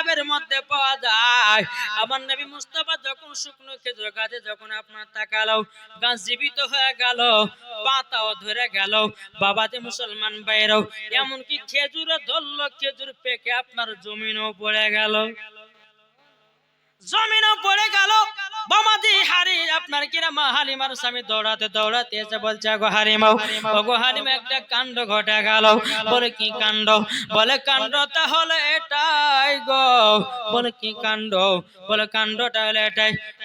কিতাবের মধ্যে পাওয়া যায়। আমার নবী মুস্তাফা যখন শুকনো খেজুর গাছে যখন আপনার তাকালো, গাছ জীবিত হয়ে গেল, পাতাও ধরে গেল। বাবাতে মুসলমান বাইরেও এমনকি খেজুরে ধরলো, খেজুর পেকে আপনার জমিনও পড়ে গেল। জমিনও পড়ে গেল। হারি, আপনার দৌড়াতে দৌড়াতে বলছে একটা ঘটে বলে, কি বলে গো। বলে, কি বলে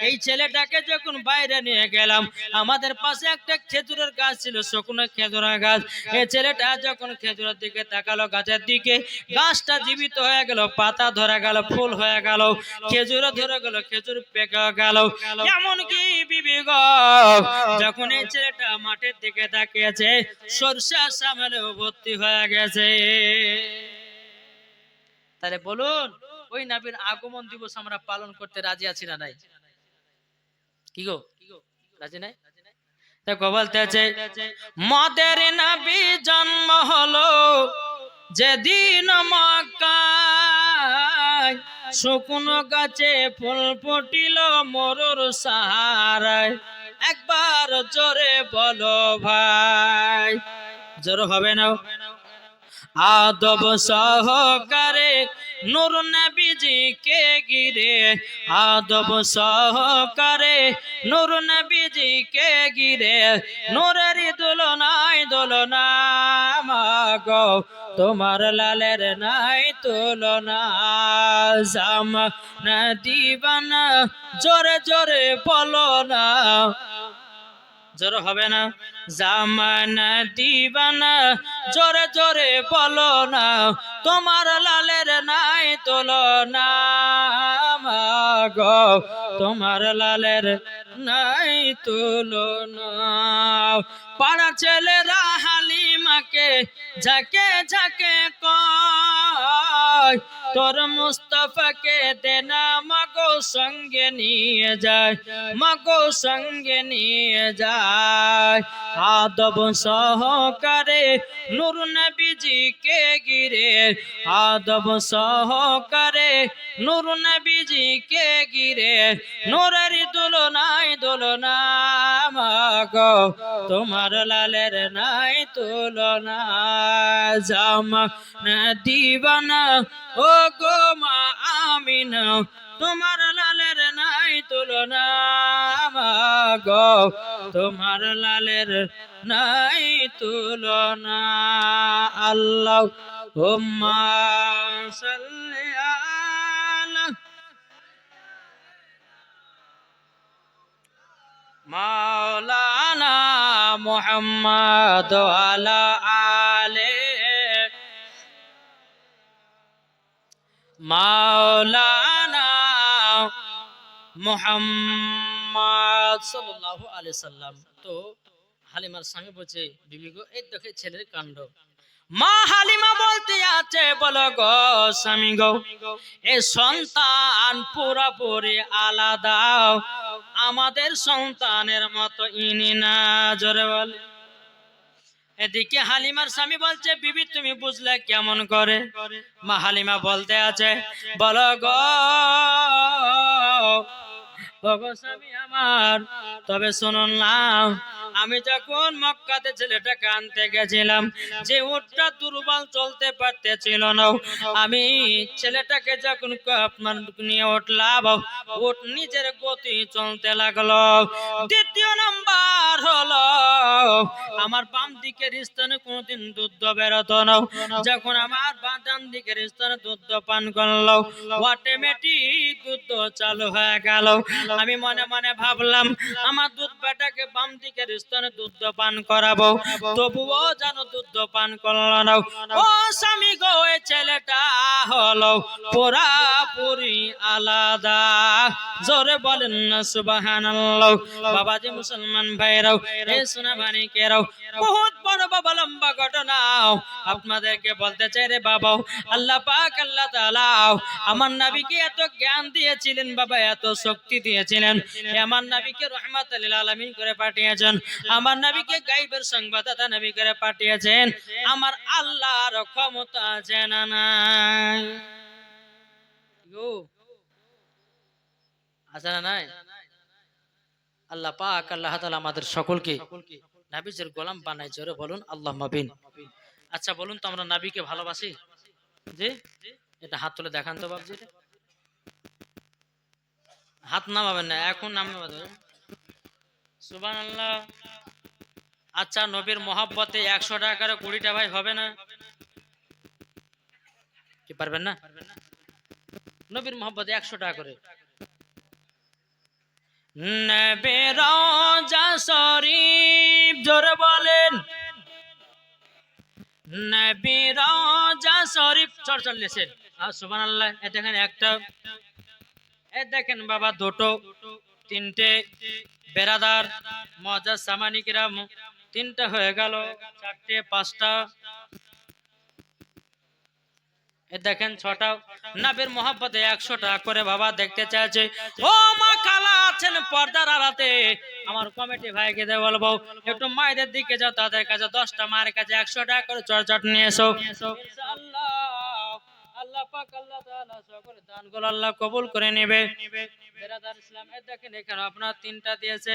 এই ছেলেটাকে যখন বাইরে নিয়ে গেলাম, আমাদের পাশে একটা খেজুরের গাছ ছিল, শুকনো খেজুরের গাছ। এই ছেলেটা যখন খেজুরের দিকে তাকালো, গাছের দিকে, গাছটা জীবিত হয়ে গেল, পাতা ধরে গেল, ফুল হয়ে গেল খেজুরও ধরে গেল, খেজুর পেকে গেল। এমন কি বিবি যখন এই ছেলেটা মাঠের দিকে তাকিয়েছে, সরষা ভর্তি হয়ে গেছে। তাহলে বলুন, ওই নাবির আগমন দিবস আমরা পালন করতে রাজি আছি না নাই? কি গো? রাজি নাই? দেখো বলতেছে মদের নাবি জন্ম হলো যেদিন মক্কায় শুকনো গাছে ফুল ফুটিল মরুর সাহারায়, একবার জোরে বলো ভাই। জোর হবে না। আদব সহকারে নূর নবীজি কে গিরে আদব সহকারে, নূর নবীজি কে গিরে নূরের দোলনায় দোলনা মাগো, তোমার লালের নাই তুলনা। জাম না জোরে জোরে বলো না। জোর হবে না? জামানা দিবানা, জোরে জোরে বলো না, তোমার লালের নাই তুলনা মাগো, তোমার লালের নাই তুলনা। পাড়া ছেলেরা হালিমাকে ঝাঁকে ঝাঁকে কয়, তোর মুস্তফাকে দেনা মাগো সঙ্গে নিয়ে যায়, মাগো সঙ্গে নিয়ে যায়। আদব সহকারে নূর নবীজি কে গিরে আদব সহকারে নূর নবীজি কে গিরে নূরের তুলনায় তুলনা মাগো, তোমার লালের নাই তুলনা। জামা না দিবানা ও গো মা আমিনা, তোমার লালের নাই তুলনা মাগো। তোমার লালের নাই তুলনা। আল্লাহ হুম্মা মাওলানা মুহাম্মদ আলা আলে। মাওলানা মুহাম্মদ সাল্লাল্লাহু আলাইহি সাল্লাম। তো হালিমার সঙ্গে বলছে, বিবি গো, এই দেখে ছেলের কাণ্ড। মা হালিমা বলতে আছে গো স্বামী গো, এ সন্তান পুরোপুরি আলাদা। আমাদের সন্তানের মতো ইনি না, জোরে বলে। এদিকে হালিমার স্বামী বলছে, বিবি, তুমি বুঝলে কেমন করে? মা হালিমা বলতে আছে, বলো গো স্বামী আমার। তবে শুনুন না, আমি যখন মক্কাতে ছেলেটাকে আনতে গেছিলাম, যে উটটা দুর্বল চলতে পারতেছিল না, আমি ছেলেটাকে যখন আপনার নিয়ে উঠলাম, উট নিজের গতি চলতে লাগল। দ্বিতীয় নাম্বার হলো, আমার বাম দিকের স্থানে কোনোদিন দুধ বেরোতো না। যখন আমার বাদাম দিকের স্থানে দুধ পান করল অটোমেটিক দুধ চালু হয়ে গেল। আমি মনে মনে ভাবলাম আমার দুধ বেটাকে বাম দিকের স্থানে দুধ পান করাবো। তবুও যেন দুধ পান করল না। ও স্বামী গো এই ছেলেটা হলো পুরাপুরি আলাদা। জোরে বলেন না সুবহানাল্লাহ। বাবাজি মুসলমান ভাইরাও এই সোনা মানিকেরাও বহুত বড় বাবা লম্বা আপনাদেরকে বলতে চাই রে বাবা আল্লাহ পাক, আল্লাহ তাআলা আমার নবীকে এত জ্ঞান দিয়েছিলেন, বাবা, এত শক্তি দিয়েছিলেন। আমার নবীকে রহমাতুল লিল আলামিন করে পাঠিয়েছেন। আমার নবীকে গায়বের সংবাদদাতা নবী করে পাঠিয়েছেন। আমার আল্লাহর ক্ষমতা আছে না নাই আছে নাই? আল্লাহ পাক, আল্লাহ তাআলা আমাদের সকলকে নাবিজের গোলাম বানাইছে ওরে বলুন, আল্লাহ মাবিন আচ্ছা বলুন তো আমরা নাবিকে ভালোবাসি? জি? এটা হাত তুলে দেখান তো বাবজি। হাত নামাবেন না, এখন নামাবেন সুবান আল্লাহ আচ্ছা নবীর মহাব্বতে একশো টাকা করে কুড়িটা ভাই হবে না? কি পারবেন না? নবীর মহব্বতে একশো টাকা করে। নবে রোজা শরীফ, জোরে বলেন। নবী রোজা শরীফ, চল চল লেছেন আর সুবান আল্লাহ এ দেখেন একটা, এ দেখেন বাবা দুটো, তিনটে বেরাদার মজা সামানিকরাম, তিনটা হয়ে গেল, চারটে, পাঁচটা দেখেন ছটা নাবের মহাব্বতে একশো টাকা করে বাবা দেখতে চাইছে। ও মা কালা আছেন পর্দার আড়াতে। আমার কমিটি ভাইকে দিয়ে বলব, একটু মায়েদের দিকে যাও, তাদের কাছে দশটা, মায়ের কাছে একশো টাকা করে চটচট নিয়ে এসো। আল্লাহ আল্লাহ কবুল করে নেবে। আপনার তিনটা দিয়েছে।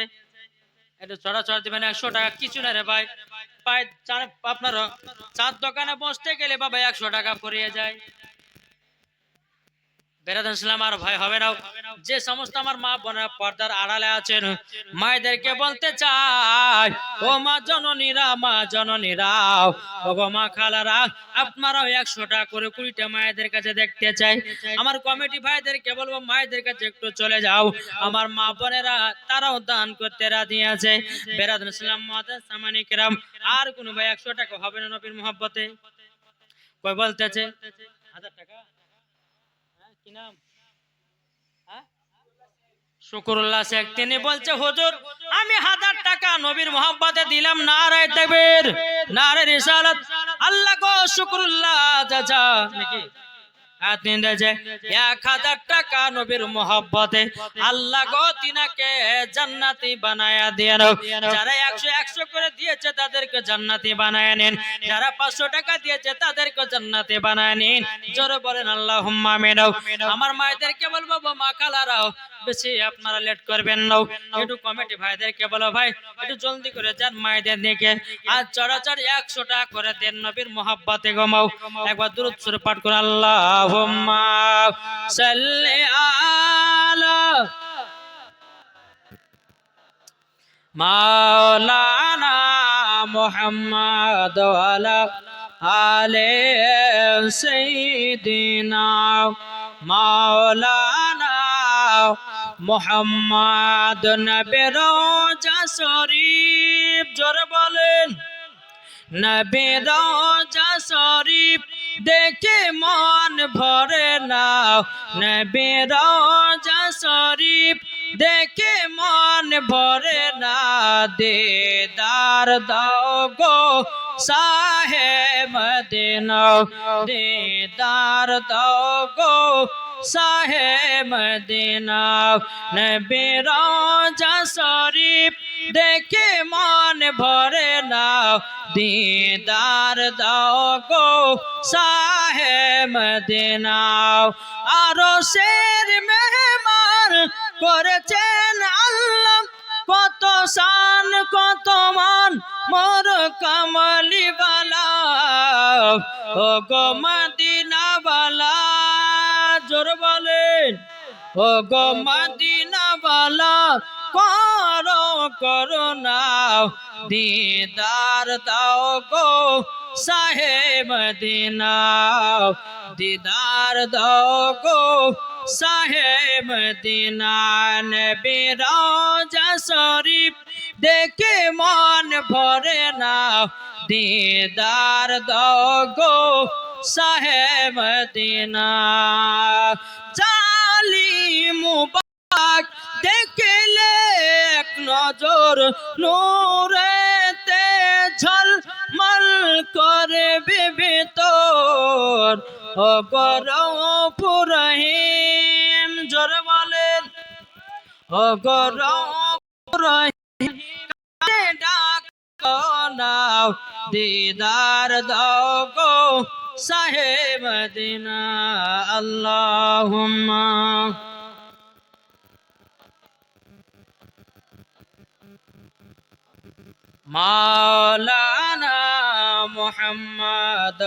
একশো টাকা, কিছু না রে ভাই। আপনার চার দোকানে বসতে গেলে বাবা একশো টাকা পড়িয়ে যায়। যে সমস্ত আমার মা বোনেরা পর্দার আড়ালে আছেন, মায়েদেরকে বলতে চাই, ও মা জননীরা মা জননীরা মা খালারা, আপনারাও করে কুড়িটা মায়েদের কাছে দেখতে চাই। আমার কমিটি ভাইদেরকে বলব, মায়েদের কাছে একটু চলে যাও। আমার মা বোনেরা, তারাও দান করতে রাজি আছে। আর কোনো ভাই একশো টাকা হবে না নবীর মোহাব্বতে? বলতেছে? হাজার টাকা? কি নাম? হ্যাঁ? শুকুরুল্লাহ শেখ, তিনি বলছে, হুজুর, আমি হাজার টাকা নবীর মোহাম্মতে দিলাম না রে তাকবীর না রিসালাত। আল্লাহ গো শুকুরুল্লাহ, চাচা, নাকি? তিনি দিয়েছে এক হাজার টাকা নবীর মোহাব্বতে। আল্লাহ গো তিনাকে জান্নাতি বানায়া দিয়ে যারা একশো একশো করে দিয়েছে তাদেরকে জান্নাতি বানায় নিন। যারা পাঁচশো টাকা দিয়েছে তাদেরকে জান্নাতি বানায় নিন। জোরে বলেন আল্লাহ হুম্মা মেনাও আমার মায়েদেরকে বলব মা খালারাও বেশি আপনারা লেট করবেন নাও একটু কমিটি ভাইদেরকে বলো ভাই, একটু জলদি করে যান মায়েদের দিকে। আর একশো টাকা করে দেন নবীর মোহাব্বতে গমাও একবার পাঠ করে আল্লাহ মাওলানা মোহাম্মদ আলা আলে সাইয়্যিদিনা মাওলানা মোহাম্মদ নবী রোজা শরীফ, জোরে বলেন। নবী রোজা শরীফ দেখে মন ভরে না নবী রোজা শরীফ দেখে মন ভরে না দেদার দাও গো সাহে মদিনা দেদার দাও গো সাহে মদিনা নবী রোজা শরীফ দেখে মন ভরে না দিদার দাও গো সাহে মদিনা আরও শের মেহমান করেছেন আল্লাহ কত শান কত মান মোর কমলি বালা ও গো মদিনা ও গো মদিনা বালা করো করুণা দিদার দাও গো সাহে মদিনা দিদার দাও গো সাহে মদিনা নবী রোজা শরীফ দেখে মন ভরে না। দিদার দাও গো সাহে মদিনা জালি মুবারক দেখলে এক নজর নূরেতে ঝলমল করে বিবিতর ও গরপুরহিম জোরে বলেন। ও গরপুরহিম কানে ডাক নাও, দিদার দাও সাহেব দিনা আল্লাহ মাওলানা মোহাম্মদ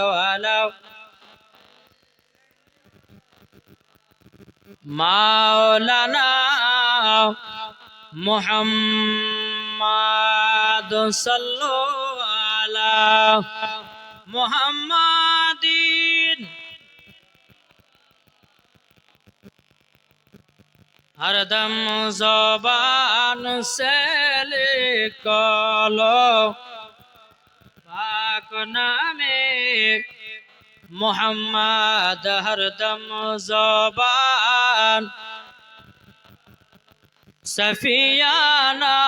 মাওলানা মোহাম্মদ সাল্লু আলা মোহাম্মদ। হরদম জবান সেলে কল পাক নামে মোহাম্মদ হরদম জবান সফিয়ানা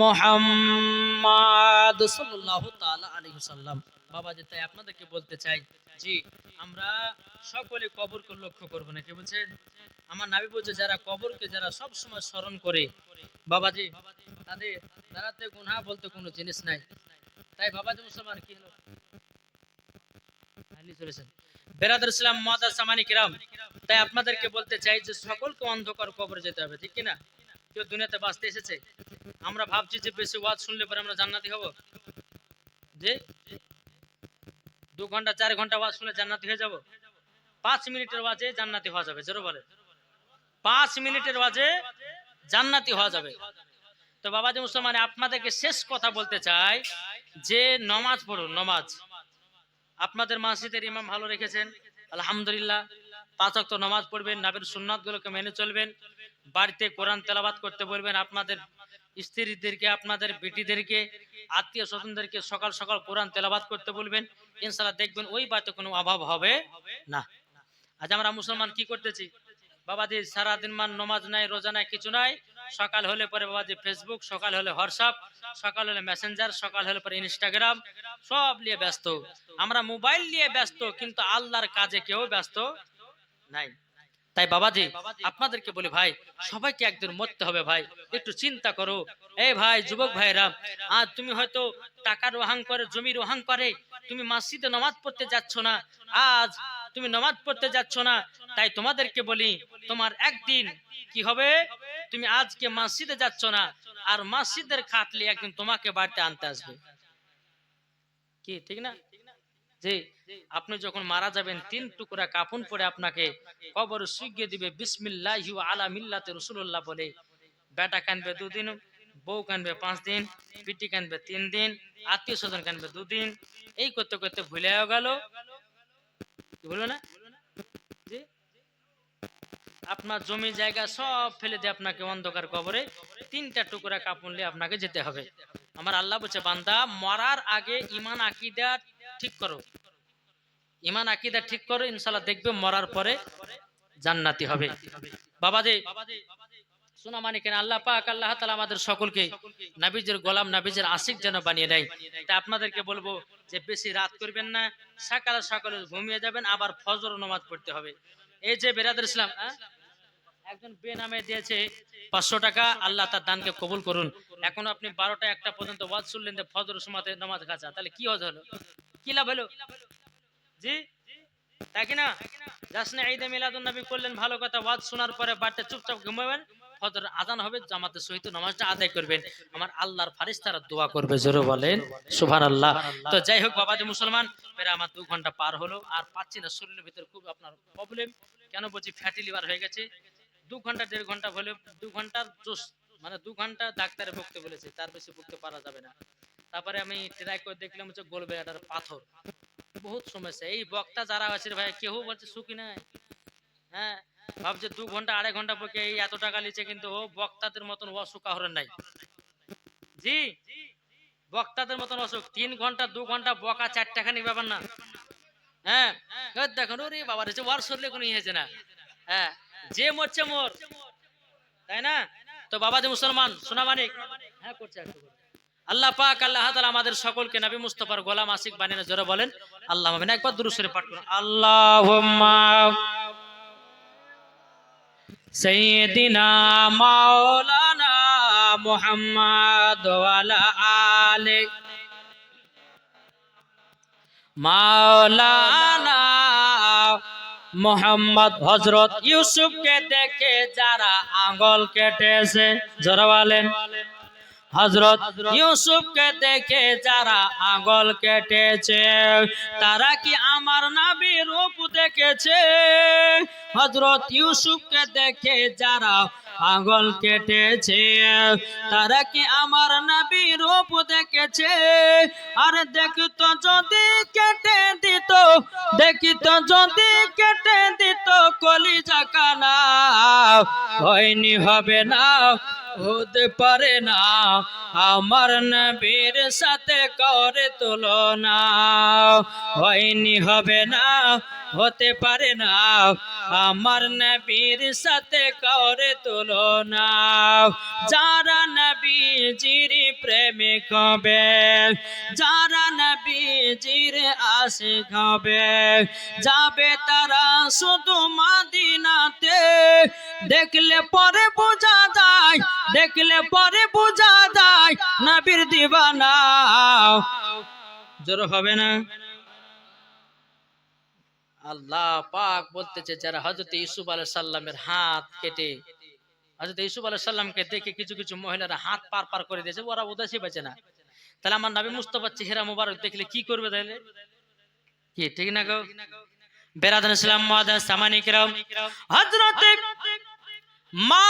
মোহাম্মদ সাল্লাল্লাহু তাআলা আলাইহি সাল্লাম বাবা যে আপনাদেরকে বলতে চাই, জি, আমরা সকলে কবরকে লক্ষ্য করব না, কি বলছেন? আমার নাবি বলছে, যারা কবরকে যারা সব সময় স্মরণ করে, বাবাজি, তাদের তারাতে গুনাহ বলতে কোনো জিনিস নাই। তাই বাবাজি মুসলমান, কি হলো? চলেছেন। বেরাদার ইসলাম, মাদার সামানি কিরাম, তাই আপনাদেরকে বলতে চাই যে সকলকে অন্ধকার কবরে যেতে হবে, ঠিক কি না কেউ দুনিয়াতে বাঁচতে এসেছে? আমরা ভাবছি যে বেশি ওয়াজ শুনলে পরে আমরা জান্নাতি হব। যে দু ঘণ্টা, চার ঘণ্টা ওয়াজ শুনে জান্নাতি হয়ে যাব। পাঁচ মিনিটের ওয়াজে জান্নাতি হওয়া যাবে, জোরে বলে পাঁচ মিনিটের ওয়াজে জান্নাতি হওয়া যাবে। তো বাবাজি মুসলমান, আপনাদেরকে শেষ কথা বলতে চাই যে নমাজ পড়ুন, নমাজ। আপনাদের মসজিদের ইমাম ভালো রেখেছেন, আলহামদুলিল্লাহ। পাঁচ ওয়াক্ত নামাজ পড়বেন, নাবের সুন্নাত গুলোকে মেনে চলবেন, বাড়িতে কোরআন তেলাবাত করতে বলবেন, আপনাদের স্ত্রীদেরকে, আপনাদের বেটিদেরকে, আত্মীয় স্বজনদেরকে সকাল সকাল কোরআন তেলাবাত করতে বলবেন। ইনশাল্লাহ দেখবেন ওই বাতে কোনো অভাব হবে না। আজ আমরা মুসলমান কি করতেছি? বাবাজি সারাদিন মান নমাজ নাই, রোজা নাই, কিছু নাই। সকাল হলে পরে বাবাজি ফেসবুক সকাল হলে হোয়াটসঅ্যাপ সকাল হলে মেসেঞ্জার সকাল হলে পরে ইনস্টাগ্রাম সব নিয়ে ব্যস্ত। আমরা মোবাইল নিয়ে ব্যস্ত, কিন্তু আল্লাহর কাজে কেউ ব্যস্ত নাই। তাই বাবাজি, আপনাদেরকে বলি ভাই, সবাইকে একদিন মরতে হবে ভাই। একটু চিন্তা করো। এই ভাই, যুবক ভাইরা আর তুমি হয়তো টাকার ওহাং করে, জমির ওহাং করে, তুমি মসজিদে নামাজ পড়তে যাচ্ছ না। আজ তুমি নামাজ পড়তে যাচ্ছ না, তাই তোমাদেরকে বলি, তোমার একদিন কি হবে? তুমি আজকে মসজিদে যাচ্ছ না, আর মসজিদের খাটলি একদিন তোমাকে বাড়িতে আনতে আসবে। কি, ঠিক না? যে আপনি যখন মারা যাবেন, তিন টুকরা কাফন পরে আপনাকে কবর সুইগে দিবে, বিসমিল্লাহি আলা মিল্লাতে রাসূলুল্লাহ বলে। বেটা কানবে দুদিন, বউ কানবে পাঁচ দিন, পিটি কানবে তিন দিন, আত্মীয় স্বজন কানবে দুদিন। এই করতে করতে ভুলেও গেল আপনার জমি জায়গা সব ফেলে দিয়ে আপনাকে অন্ধকার কবরে তিনটা টুকরা কাপড় নিয়ে আপনাকে যেতে হবে। আমার আল্লাহ বলছে, বান্দা, মরার আগে ইমান আকিদা ঠিক করো। ইমান আকিদা ঠিক করো ইনশাল্লাহ দেখবে মরার পরে জান্নাতি হবে। বাবা বাবাজি মানে কেন। আবার ফজর নামাজ পড়তে হবে। এই যে বেরাদের ইসলাম? একজন বে নামে দিয়েছে পাঁচশো টাকা, আল্লাহ তার দানকে কবুল করুন। এখন আপনি বারোটা একটা পর্যন্ত ওয়াজ শুনলেন ফজর সমাতে নামাজ কাজা তাহলে কি হজ হলো? কি লাভ হলো? জি? তাই কি না? যাসনে ঈদে মিলাদুন নবী করলেন, ভালো কথা, ওয়াজ শোনার পরে বাড়িতে চুপচাপ ঘুমাবেন ফজর আজান হবে জামাতে সহিত নামাজটা আদায় করবেন। আমার আল্লাহর ফারিস্তারা দোয়া করবে, জোরে বলেন। সুবহানাল্লাহ। তো যাই হোক বাবাজি মুসলমান, প্রায় আমার দু ঘণ্টা পার হলো, আর পাচ্ছি না, শরীরের ভিতরে খুব আপনার প্রবলেম কেন বলছি ফ্যাটি লিভার হয়ে গেছে? দু ঘণ্টা, দেড় ঘণ্টা হলে দু ঘণ্টার জোশ মানে দু ঘণ্টা ডাক্তারে বকতে বলেছে, তার বেশি বকতে পারা যাবে না। তারপরে আমি ট্রাই করে দেখলাম হচ্ছে গোলবেড়াটার পাথর। বহুত সমস্যা। এই বক্তা যারা আছে ভাই কেউ বলছে সুখী নাই? হ্যাঁ ভাবছে দু ঘণ্টা, আড়াই ঘণ্টা বকে এই এত টাকা লিছে কিন্তু ও বক্তাদের মতন অসুখ কাহরের নাই। জি? বক্তাদের মতন অসুখ। তিন ঘণ্টা, দু ঘণ্টা, বকা চার টাকা নিয়ে ব্যাপার না। হ্যাঁ? দেখুন, ওরে বাবা রে ওয়ার শরীরে কোনো ইয়ে হয়েছে না। হ্যাঁ? যে মরছে, মোর। তাই না? তো বাবা যে মুসলমান, সোনা মানিক? হ্যাঁ করছে আল্লাহ পাক, আল্লাহ তাআলা আমাদের সকলকে নবী মুস্তাফার গোলাম আশিক বানিয়ে জোরে বলেন। আল্লাহ মামিন, একবার দুরূদ পাঠ করুন। আল্লাহুম্মা মাওলানা মুহাম্মদ ওয়া আলা মাওলানা মোহাম্মদ হজরত ইউসুফকে দেখে যারা আঙ্গল কেটেছে জোরে হজরত ইউসুফকে দেখে যারা আগল কেটেছে, তারা কি আমার নাবি রূপ দেখেছে? হজরত ইউসুফকে দেখে যারা আগল কেটেছে, তারা কি আমার নাবি রূপ দেখেছে? আর দেখতো যদি কেটে দিত, দেখিত যদি কেটে দিত কলিজা কানা। হয়নি হবে না, হতে পারে না, আমার নবীর সাথে করে তুলনা। হয়নি হবে না হতে পারে না। আমার নবীর সাথে করে তুলনা। যারা নবীজির প্রেমিক হবে যারা নবীজির আশিক হবে যাবে তারা শুধু মাদিনাতে। দেখলে পরে বোঝা যায়, দেখলে পরে বোঝা যায়, নবীর দিবানা। জোর হবে না? আল্লাহ পাক বলতেছে যারা হজরত ইউসুফ আলাইহিস সাল্লামের হাত কেটে হজরত ইউসুফ আলাইহিস সাল্লামকে দেখে কিছু কিছু মহিলারা হাত পার পার করে দিয়েছে, ওরা উদাসী বেঁচে না। তাহলে আমার নবী মুস্তফা চেহারা মুবারক দেখলে কি করবে তাহলে? কি, ঠিক না গো? বেরাদান ইসলাম সামানিকরাম হযরত মা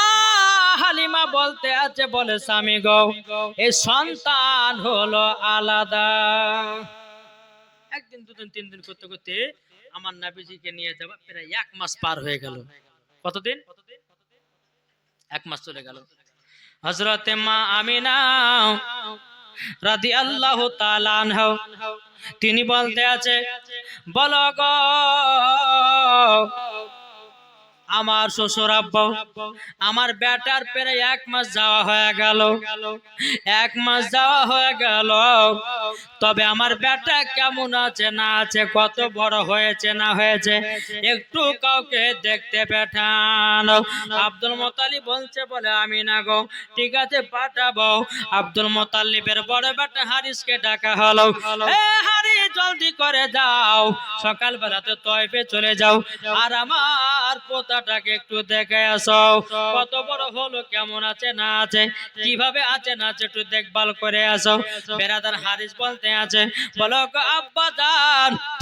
হালিমা বলতে আছে, বলে, স্বামী গো এই সন্তান হলো আলাদা। একদিন, দুদিন, তিন দিন করতে করতে আমার নাবিজিকে নিয়ে যাব প্রায় এক মাস পার হয়ে গেল। কতদিন? এক মাস চলে গেল। হজরতে মা আমিনা রাদি আল্লাহ তিনি বলতে আছে, বল আমার শ্বশুর আব্বা, আমার বেটার পেরে এক মাস যাওয়া হয়ে গেল। এক মাস যাওয়া হয়ে গেল। তবে আমার বেটা কেমন আছে না আছে, কত বড় হয়েছে না হয়েছে, একটু কাউকে দেখতে পাঠান। আব্দুল মোতালি বলছে, বলে, আমি না গো, ঠিক আছে, পাঠাবো। আব্দুল মোতালিবের বড় বেটা হারিসকে ডাকা হলো। হারি, জলদি করে যাও সকাল বেলাতে তয়ফে চলে যাও, আর আমার পোতাটাকে একটু দেখে আসো। কত বড় হলো, কেমন আছে না আছে, কীভাবে আছে না আছে একটু দেখভাল করে আসো। বেরাদার হারিস বলতে আছে, বলো আব্বা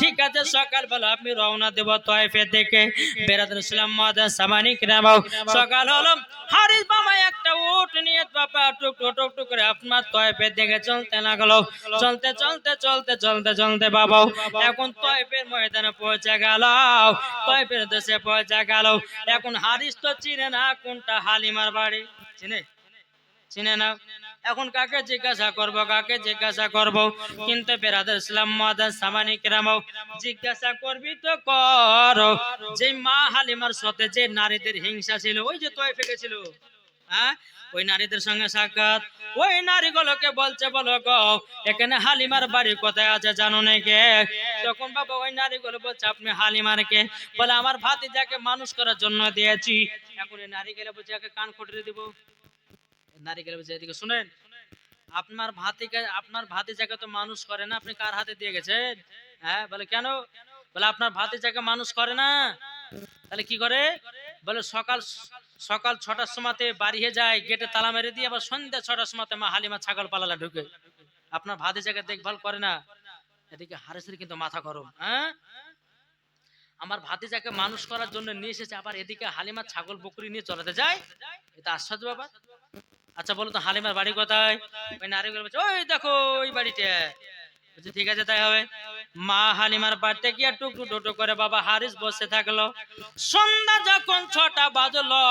ঠিক আছে সকাল বেলা আপনি রওনা দেব তয়ফে দেখে বেরাদার ইসলাম মাদা সামানিক নামাও সকাল হলো হারিস বাবা একটা উট নিয়ে বাবা টুক টুক টুক টুক করে আপনার তয়ফে দেখে চলতে লাগল চলতে চলতে চলতে চলতে চলতে বাবা, এখন তয়েপের ময়দানে পৌঁছে গেল। তয়েপের দেশে পৌঁছে গেল। এখন হারিস তো চিনে না কোনটা হালিমার বাড়ি। চিনে? চিনে না? এখন কাকে জিজ্ঞাসা করব, কাকে জিজ্ঞাসা করব? কিন্তু বেরাদার ইসলাম মাদান সামানিক রামাও জিজ্ঞাসা করবি তো কর। যে মা হালিমার সাথে যে নারীদের হিংসা ছিল, ওই যে তয়ফে গেছিল। হ্যাঁ? ওই নারীদের সঙ্গে সাক্ষাৎ। ওই নারীগুলোকে বলছে, বলো গো, এখানে হালিমার বাড়ি কোথায় আছে জানো নাকি? তখন বাবা ওই নারীগুলো বলছে, আপনি হালিমার কে বলে, আমার ভাতিজাকে মানুষ করার জন্য দিয়েছি। এখন এই নারী গেলে বলছে কান খুঁটিয়ে দিব। নারী গেলে বলছে এদিকে শুনেন, আপনার ভাতিকে, আপনার ভাতিজাকে তো মানুষ করে না, আপনি কার হাতে দিয়ে গেছেন? হ্যাঁ বলে কেন? বলে আপনার ভাতি ভাতিজাকে মানুষ করে না। তাহলে কি করে? বলে সকাল সকাল ছটার সময়তে বাড়িয়ে যায়, গেটে তালা মেরে দিয়ে আবার সন্ধ্যা ছটার সময়তে মা হালিমা ছাগল পালালা ঢুকে। আপনার ভাতি ভাতিজাকে দেখভাল করে না। এদিকে হারেসের কিন্তু মাথা গরম হ্যাঁ? আমার ভাতি ভাতিজাকে মানুষ করার জন্য নিয়ে এসেছে, আবার এদিকে হালিমা ছাগল বকরি নিয়ে চলাতে যায়? এটা আশ্চর্য বাবা আচ্ছা বলো তো, হালিমার বাড়ি কোথায়? ওই নারীগুলো বলছে, ওই দেখো, ওই বাড়িতে। বলছে, ঠিক আছে, তাই হবে। মা হালিমার বাড়িতে গিয়ে টুকটু টুকটু করে বাবা হারিস বসে থাকল। সন্ধ্যা যখন ছটা বাজলো,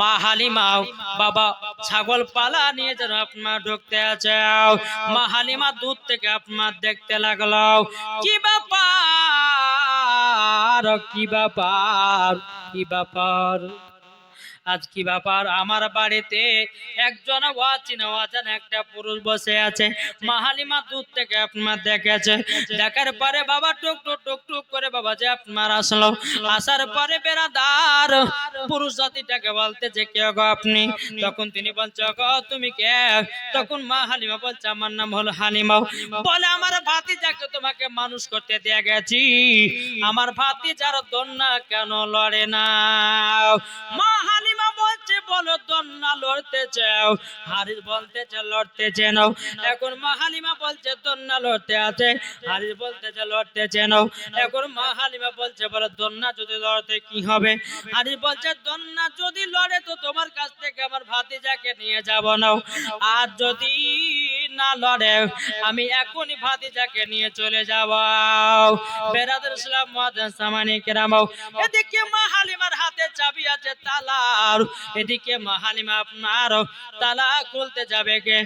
মা হালিমাও বাবা ছাগল পালা নিয়ে যেন আপনার ঢুকতে আছে। মা হালিমা দূর থেকে আপনার দেখতে লাগল। কি ব্যাপার কি ব্যাপার কি ব্যাপার? আজ কি ব্যাপার? আমার বাড়িতে একজন অচিনা অজান একটা পুরুষ বসে আছে। মাহালিমা দূর থেকে আপনার দেখেছে। দেখার পরে বাবা টুক টুক টুক টুক করে বাবা যে আপনার আসলো। আসার পরে বেড়াদার পুরুষ জাতিটাকে বলতে যে, কে গো আপনি? তখন তিনি বলছে গো তুমি কে? তখন মা হালিমা বলছে, আমার নাম হলো হালিমা বলে, আমার ভাতি যাকে তোমাকে মানুষ করতে দিয়ে গেছি। আমার ভাতিজার দন্যা কেন লড়ে না? মা হালিমা বলছে, বলো দন্না লড়তেছে হারিস বলতেছে লড়তেছে নাও। এখন মা হালিমা বলছে, দন্না লড়তে আছে। হারিস বলতেছে লড়তেছে নাও। এখন মা হালিমা বলছে, বলে দন্না যদি লড়তে কি হবে? হারিস বলছে, দন্না যদি লড়ে তো তোমার কাছ থেকে আমার ভাতিজাকে নিয়ে যাব নাও। আর যদি না লড়ে, আমি এখনই ভাতিজাকে নিয়ে চলে যাব। সামানি কেরামাও এদিকে হাতে চাবি আছে, তালার। এদিকে আপনার, তালা খুলতে যাবে কে?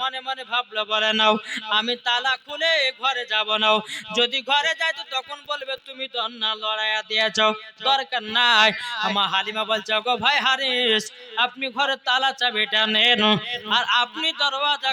মনে মনে ভাবলো, বলে, নাও, আমি তালা খুলে ঘরে যাব, নাও। যদি ঘরে যাই তো তখন বলবে, তুমি তো না লড়াইয়া দিয়েছ, দরকার নাই। মা হালিমা বলছে গো ভাই হারিস, আপনি ঘরে তালা চাবিটা নেন, আর আপনি দরওয়াজা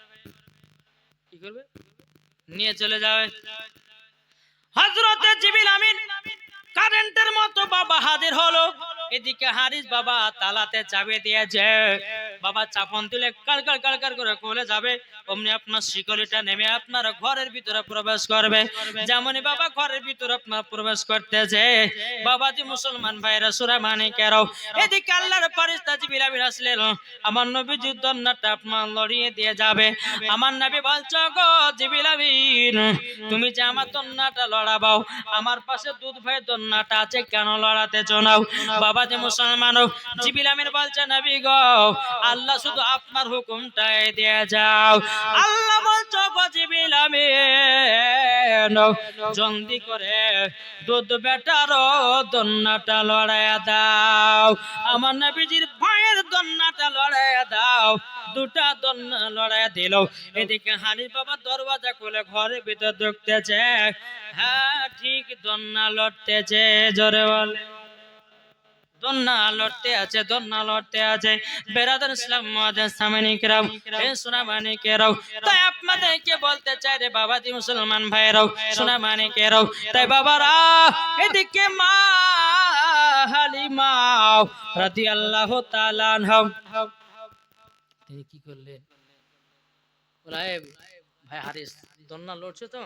কি করবে? নিয়ে চলে যাবে। হজরতে জিবিল আমিন কারেন্টের মতো বাবা হাজির হলো। এদিকে হারিস বাবা তালাতে চাবি দিয়েছে। বাবা চাপন দিলে কালকার কালকার করে কোলে যাবে। অমনি আপনার শিকলিটা নেমে আপনার ঘরের ভিতরে প্রবেশ করবে। যেমনই বাবা ঘরের ভিতরে আপনার প্রবেশ করতেছে। বাবাজি মুসলমান ভাইরা সুরা মানে কেরাও এদিকে আল্লাহর ফারিস্তা জিবিল আমিন আসলেন, আমার নবী যুদ্ধনাটা আপনার লড়িয়ে দিয়ে যাবে। আমার নবী বলছ গো জিবিল আমিন, তুমি যে আমার দন্নাটা লড়াবাও, আমার পাশে দুধ ভাই দন্নাটা আছে, কেন লড়াতে চোনাও বাবা যে মুসলমান জিবিল আমিন বলছে, নবী গো আল্লাহ শুধু আপনার হুকুমটাই দিয়ে যাও। আল্লাহ বলছো জিবিল জলদি করে দুধ বেটারও দন্নাটা লড়াইয়া দাও। আমার নবীজির ভাইয়ের দন্নাটা লড়াইয়া দাও। দুটা দন্না লড়াইয়া দিল। এদিকে হানির বাবা দরওয়াজা খুলে ঘরের ভিতর ঢুকতেছে। হ্যাঁ ঠিক দন্না লড়তেছে, জোরে বলে। দন্না লড়তে আছে, দন্না লড়তে আছে। বেরাদার ইসলাম, মহাদের সামিনী কেরাও এ সোনা মানে কেরাও, তাই আপনাদেরকে বলতে চাই রে বাবা দি মুসলমান ভাইরাও সোনা মানে কেরাও, তাই বাবারা, এদিকে মা হালিমাও রাদিয়াল্লাহু তাআলা আনহা। তিনি কি করলেন? বলে ভাই হারিস, দন্না লড়ছে তো?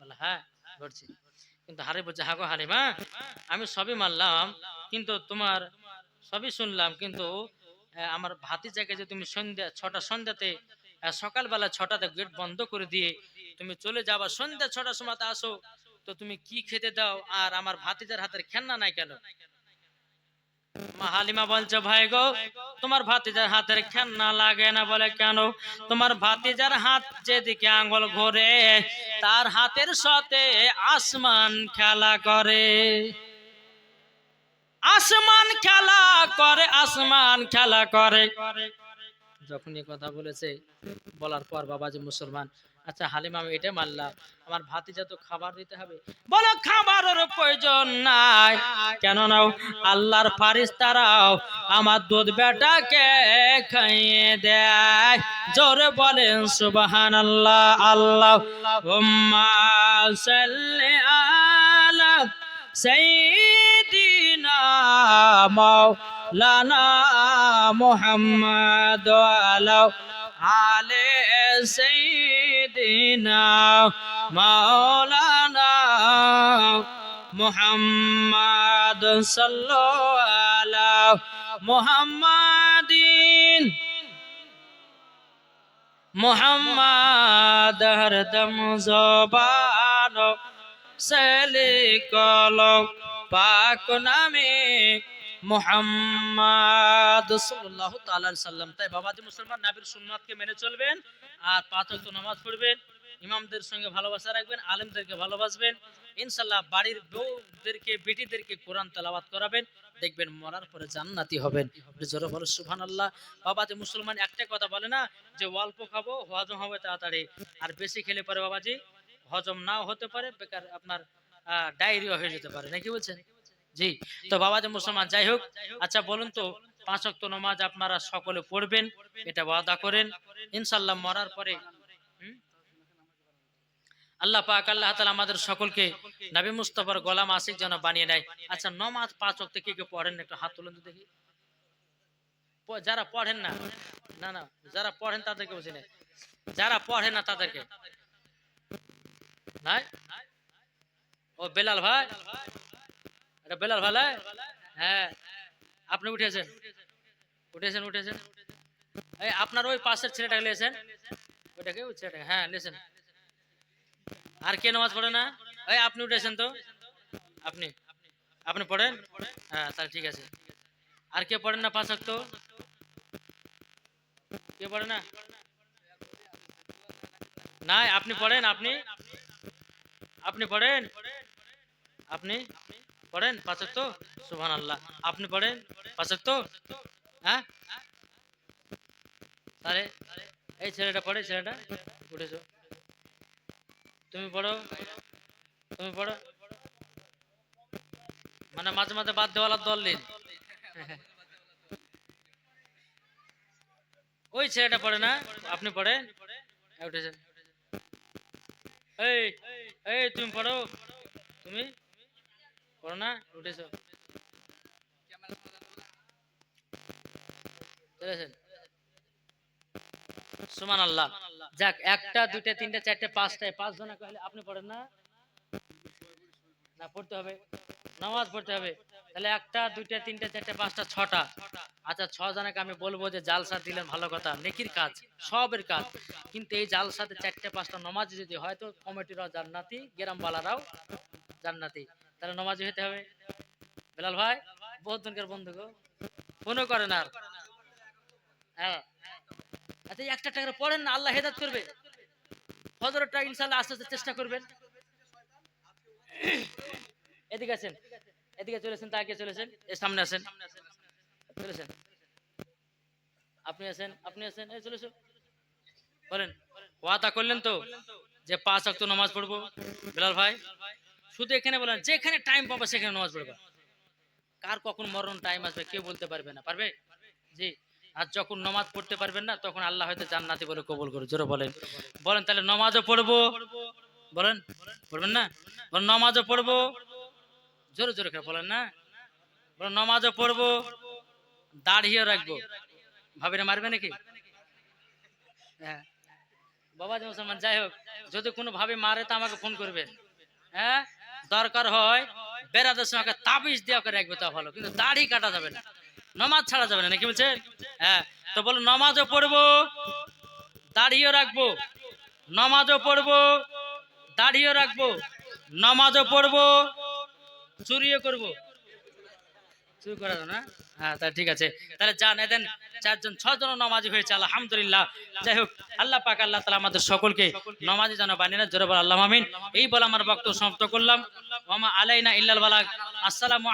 বলে হ্যাঁ লড়ছি। কিন্তু হারিব বলছে হাগো হারিমা আমি সবই মানলাম, কিন্তু তোমার সবই শুনলাম, কিন্তু আমার ভাতি জায়গায় যে তুমি সন্ধ্যা, ছটা সন্ধ্যাতে সকালবেলা ছটাতে গেট বন্ধ করে দিয়ে তুমি চলে যাবা, সন্ধ্যা ছটার সময় আসো, তো তুমি কি খেতে দাও? আর আমার ভাতিজার হাতের খেলনা নাই কেন? মা হালিমা বলছে, ভাই গো, তোমার ভাতিজার হাতের খেলনা লাগে না বলে কেন? তোমার ভাতিজার হাত যেদিকে আঙ্গুল ঘোরে, তার হাতের সাথে আসমান খেলা করে। আসমান খেলা করে, আসমান খেলা করে। যখন এই কথা বলেছে, বলার পর বাবাজি মুসলমান আচ্ছা হালিমা, আমি এটা মানলাম। আমার ভাতিজা তো খাবার দিতে হবে। বলো, খাবারের প্রয়োজন নাই। কেন নাও আল্লাহর ফারিস্তারাও আমার দুধ বেটাকে খাইয়ে দেয়। জোরে বলেন সুবাহান আল্লাহ আল্লাহ আলা সাইয়্যিদিনা মাওলানা মুহাম্মদ আলা আলে সাইয়্যিদিনা মাওলানা মুহাম্মদ সাল্লাল্লাহু আলা মুহাম্মাদিন। মোহাম্মদ হরদম জবান সেলি কল পাক নামে মোহাম্মদ সাল্লাল্লাহু তাআলা সাল্লাম। তাই বাবাজি মুসলমান, নবীর সুন্নাতকে মেনে চলবেন আর পাঁচ ওয়াক্ত নামাজ পড়বেন। ইমামদের সঙ্গে ভালোবাসা রাখবেন, আলেমদেরকে ভালোবাসবেন। বাড়ির বউদেরকে, বেটিদেরকে কোরআন তেলাওয়াত করাবেন। দেখবেন মরার পরে জান্নাতি হবেন। জোরে বলো, সুবহানাল্লাহ। বাবাজি মুসলমান একটা কথা বলে না, যে অল্প খাব, হজম হবে তাড়াতাড়ি। আর বেশি খেলে পরে বাবাজি হজম নাও হতে পারে, বেকার আপনার ডায়রিয়া হয়ে যেতে পারে। নাকি বলছেন? জি, তো বাবাজি মুসলমান, যাই হোক আচ্ছা বলুন তো, পাঁচ ওয়াক্ত নামাজ আপনারা সকলে পড়বেন, এটা ওয়াদা করেন ইনশাল্লাহ মরার পরে আল্লাহ পাক, আল্লাহ তাআলা আমাদের সকলকে নবী মুস্তাফার গোলাম আশিক যেন বানিয়ে নেয়। আচ্ছা নমাজ পাঁচ ওয়াক্ত কে কে পড়েন একটু হাত তুলুন দেখি। যারা পড়েন না না না, যারা পড়েন তাদেরকে বুঝি না যারা পড়ে না তাদেরকে। নাই? ও বেলাল ভাই? বেলাল ভাই লাই? হ্যাঁ আপনি উঠেছেন উঠেছেন উঠেছেন এই আপনার ওই পাশের ছেলেটাকে লিয়েছেন ওইটাকে ওই ছেলেটাকে হ্যাঁ লিয়েছেন আর কে নামাজ পড়ে না এই আপনি উঠেছেন তো আপনি আপনি পড়েন হ্যাঁ তাহলে ঠিক আছে আর কে পড়েন না পাঁচ তো কে পড়ে না না আপনি পড়েন আপনি আপনি পড়েন আপনি পড়েন? পাঁচক তো সুবহান আল্লাহ আপনি পড়েন? পাঁচক তো হ্যাঁ? আরে এই ছেলেটা পড়ে ছেলেটা? উঠেছো। তুমি পড়ো। তুমি পড়ো। মানে মাঝে মাঝে বাদ দেওয়ালার দল নেই ওই ছেলেটা পড়ে না? আপনি পড়েন? হ্যাঁ, উঠেছেন। এই এই তুমি পড়ো। তুমি? সুমান আল্লাহ যাক, একটা, দুইটা, তিনটা, চারটে, পাঁচটায়। পাঁচ জনা আপনি পড়েন না। না, পড়তে হবে। নামাজ পড়তে হবে। তাহলে একটা, দুইটা, তিনটা, চারটে, পাঁচটা, ছটা। আচ্ছা ছ জনকে আমি বলব যে জালসা দিলেন ভালো কথা। নেকির কাজ, সবের কাজ। কিন্তু এই জালসাতে চারটে, পাঁচটা নমাজ যদি হয় তো কমিটিরাও জান্নাতি গ্রামবালারাও জান্নাতি। তাহলে নমাজি হতে হবে। বেলাল ভাই, বহুত জনকার বন্ধু গো। ফোনও করে না হ্যাঁ। আচ্ছা একটা টাকা পড়েন না, আল্লাহ হেদাত করবে। ফজরটা ইনশাল্লাহ আস্তে আস্তে চেষ্টা করবেন। এদিকে আছেন এদিকে চলেছেন তাকে চলেছেন এর সামনে আছেন চলেছেন আপনি আছেন আপনি আছেন এই চলেছ বলেন, ওয়াদা করলেন তো যে পাঁচ অক্ত নামাজ পড়ব। বিলাল ভাই শুধু এখানে বলেন যেখানে টাইম পাবো সেখানে নামাজ পড়বা। কার কখন মরণ টাইম আসবে কেউ বলতে পারবে না, পারবে? জি। আর যখন নমাজ পড়তে পারবেন না, তখন আল্লাহ হয়তো জান্নাতি বলে কবুল করে জোরে বলেন। বলেন, তাহলে নমাজও পড়ব? বলেন, পড়বেন না? বলেন, নমাজও পড়ব? জোরে জোরে করে বলেন না? বলেন, নমাজও পড়ব? দাঁড়িয়েও রাখব। ভাবিরা মারবে নাকি? হ্যাঁ। বাবা যে মুসলমান, যাই হোক, যদি কোনো ভাবে মারে তো আমাকে ফোন করবে। হ্যাঁ? দরকার হয় বেড়াতে সময় তাবিজ দেওয়া করে রাখবে তা ভালো, কিন্তু দাড়ি কাটা যাবে না, নমাজ ছাড়া যাবে না, নাকি বলছেন হ্যাঁ তো বলো নমাজও পড়ব, দাড়িও রাখব, নমাজও পড়ব, দাড়িও রাখব, নমাজও পড়ব, চুরিও করব। চুরি করা না? হ্যাঁ তা ঠিক আছে। তাহলে যান এদেন চারজন ছজন নমাজি হয়েছে, আলহামদুলিল্লাহ। যাই হোক, আল্লাহ পাক, আল্লাহ তালা আমাদের সকলকে নমাজি যেন বানিয়ে না জোরে আল্লাহ আমিন। এই বলে আমার বক্তব্য সমাপ্ত করলাম। ওমা আলাইনা ইল্লাল বালাক আসসালামু